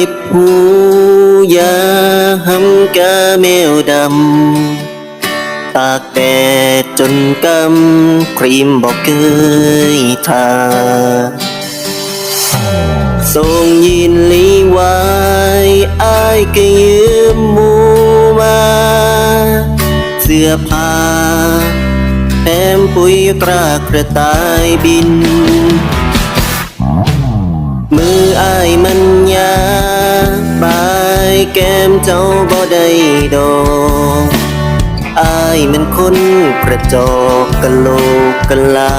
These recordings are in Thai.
อย่าสูบหูยาหำกะแมวดำ ตากแดดจนกำครีมบอกเคยทาส่งยินลีไว้อายก็ยืมหมูมา เสื้อผ้าแถมปุ๋ยตรากระต่ายบิน มืออายมัน แก้มเจ้าบ่ได้ดอกอายมันคนกระจอกกะโหลกกะลา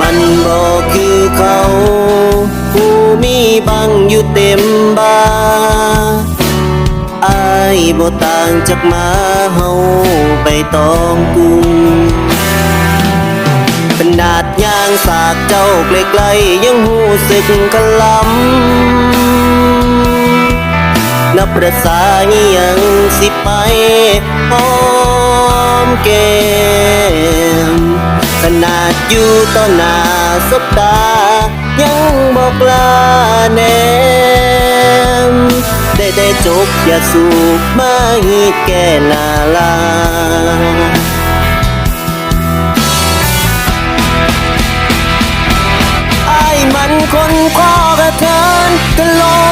มันบอกคือเขา ผู้มีบังอยู่เต็มบ้าอายบ่ต่างจากมาเฮาไปตองกุง ขนาดยางสากเจ้าไกลๆยังหูสึกขลำนับประสาอหยังสิไปหอมแก้มขนาดอยู่ต่อหน้าสบตา ยังบอกลาแนมได้ได้จบอย่าสูบมาฮีแก่นาลา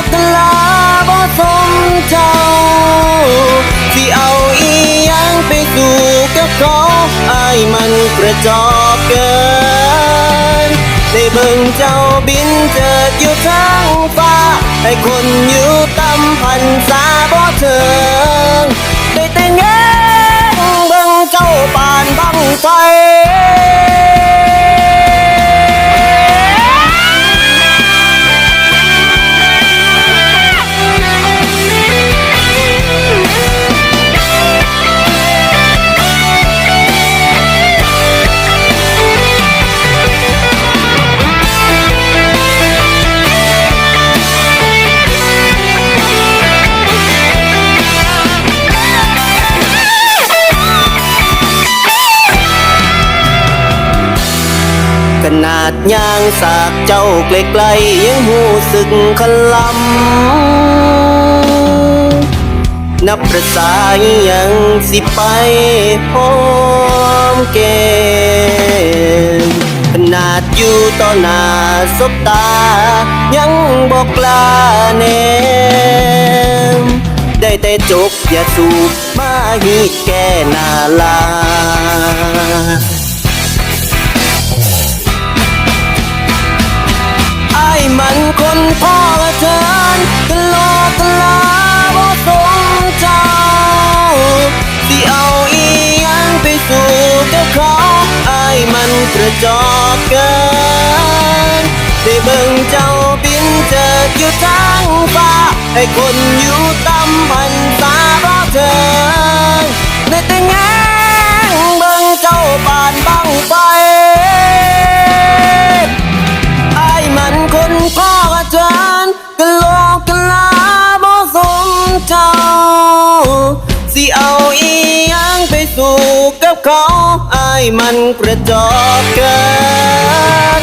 กกลาบ่สมเจ้าที่เอาอีหยังไปสู่กับขอไอ้มันกระจอกเกิน ได้เบิ่งเจ้าบินเจิดอยู่ทั้งฟ้า ให้คนอยู่ตำพันษาบ่เถิง นาดย่างสากเจ้าไกลๆยังหูสึกขลำนับประสายังสิไปพร้อมแก้มขนาดอยู่ต่อหน้าสบตา ยังบอกลาแนมได้แต่จบอย่าสูบมาฮีแก่นาลา นคนพ่อและเทินกะโลอดตลาบ่สมเจ้าที่เอาอีหยังไปสู่กับเขาไอ้มันกระจอกเกินได้เบิ่งเจ้าบินเจิดอยู่ทางฟ้าให้คนอยู่ตำพัน กะโลกกะลาบ่สมเจ้า สิเอาอีหยังไปสู่กับเขาอายมันกระจอกเกิน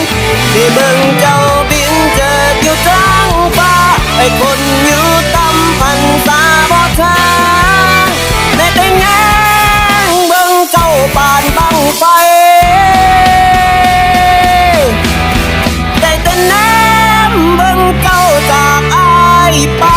ที่เบิ่งเจ้าบินเจออยู่ทางฟ้าไอ้คนอยู่ sleep.